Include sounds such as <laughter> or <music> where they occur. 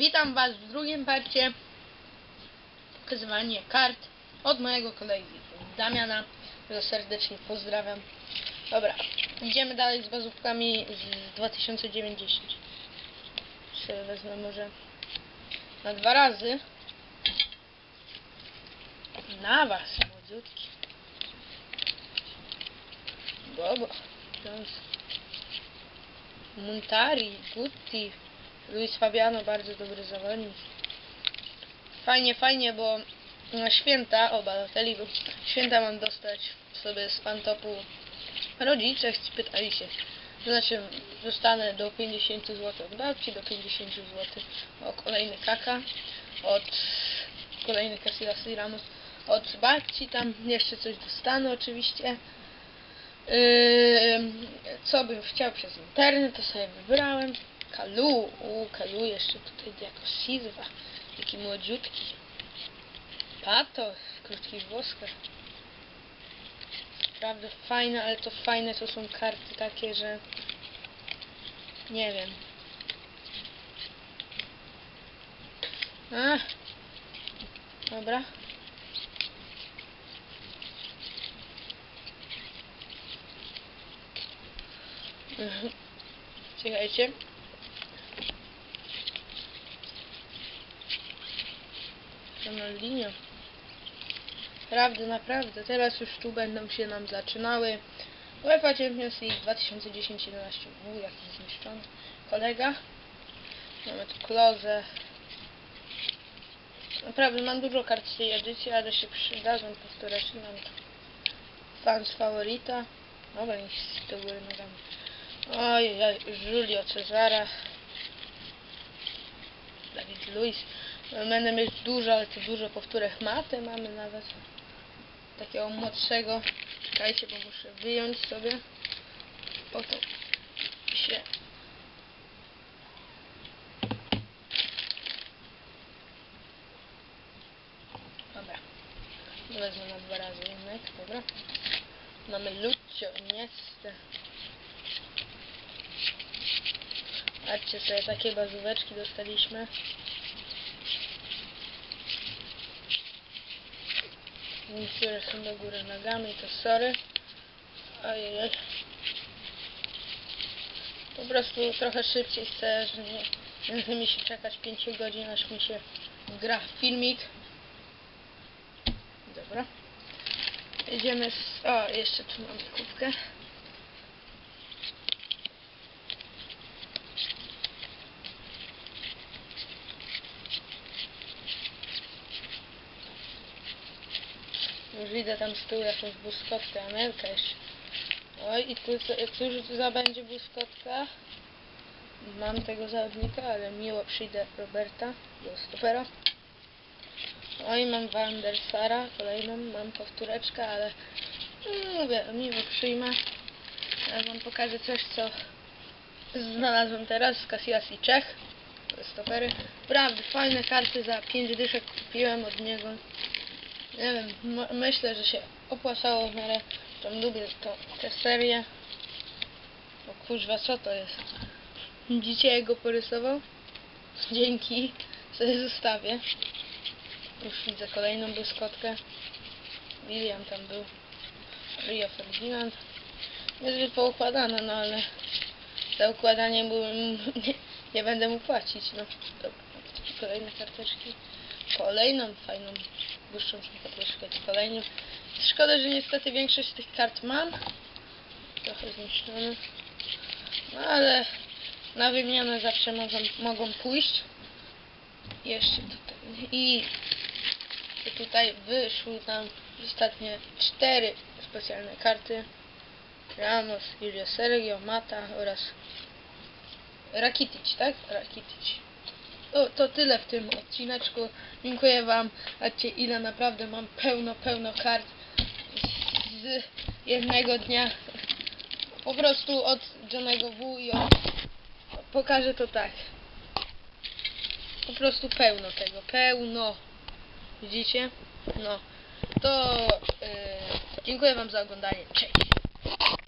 Witam Was w drugim parcie pokazywanie kart od mojego kolegi Damiana, którego serdecznie pozdrawiam. Dobra, idziemy dalej z bazówkami z 2090. Sobie wezmę może na dwa razy. Na Was, młodziutki. Bobo. Montari, Gutti, Luis Fabiano, bardzo dobry zawodnik. Fajnie, fajnie, bo na święta, o Balotelli święta mam dostać sobie z pantopu. Rodzice pytali się, znaczy dostanę do 50 zł od babci, do 50 zł o kolejny kaka, od kolejny Casillas i Ramos, od babci tam jeszcze coś dostanę oczywiście. Yy, co bym chciał przez internet, to sobie wybrałem. Kalu, u Kalu jeszcze tutaj jako Silva, taki młodziutki. Pato w krótkich włoskach. Naprawdę fajne, ale to fajne to są karty takie, że nie wiem. Ach. Dobra. <laughs> Czekajcie. Ronaldinho. Prawda, naprawdę. Teraz już tu będą się nam zaczynały. UEFA Champions League 2010-11. U, jaki zniszczony. Kolega. Mamy tu Klozę. Naprawdę mam dużo kart z tej edycji, ale się przydadzą powtóreczki. Mam tu fans favorita. Dobra, niech do góry nogami. Oj, oj, Julio Cezara. Dawid Luiz. Będę mieć dużo, ale to dużo powtórek maty mamy nawet. Takiego młodszego. Czekajcie, bo muszę wyjąć sobie. Oto się. Dobra. Wezmę na dwa razy jednak, dobra. Mamy Lucio, Iniesta. Patrzcie sobie, takie bazóweczki dostaliśmy. Niektóre są do góry nogami, to sorry. Ojej. Po prostu trochę szybciej chcę, że nie, mi się czekać 5 godzin, aż mi się gra filmik. Dobra. Jedziemy z... O, jeszcze tu mamy kubkę. Już widzę tam z tyłu jakąś błyskotkę, jeszcze. Oj, i tu, cóż za będzie błyskotka? Mam tego zawodnika, ale miło przyjdę Roberta, do stopera. Oj, mam Van der Sara, kolejną, mam powtóreczkę, ale mm, mówię, miło przyjmę. Ja wam pokażę coś, co znalazłem teraz z Casillas i Czech. To stopery. Prawda, fajne karty za 5 dyszek kupiłem od niego. Nie wiem, myślę, że się opłacało w miarę. Tam lubię to, tę serię. O kurwa, co to jest? Jak go porysował? Dzięki, sobie zostawię. Już widzę kolejną błyskotkę. William tam był. Rio Ferdinand. Niezbyt poukładane, no ale za układanie byłem, <laughs> nie, nie będę mu płacić, no. Dobra, kolejne karteczki. Kolejną fajną, błyszczącą karteczkę, kolejną. Szkoda, że niestety większość z tych kart mam. Trochę zniszczone. No ale na wymianę zawsze mogą, mogą pójść. Jeszcze tutaj. I tutaj wyszły nam ostatnie cztery specjalne karty. Ramos, Julio Sergio, Mata oraz Rakitic, tak? Rakitic. To, to tyle w tym odcineczku. Dziękuję Wam. Patrzcie ile naprawdę mam pełno, pełno kart z jednego dnia. Po prostu od Johnego W i od... Pokażę to tak. Po prostu pełno tego. Pełno. Widzicie? No. To yy, dziękuję Wam za oglądanie. Cześć.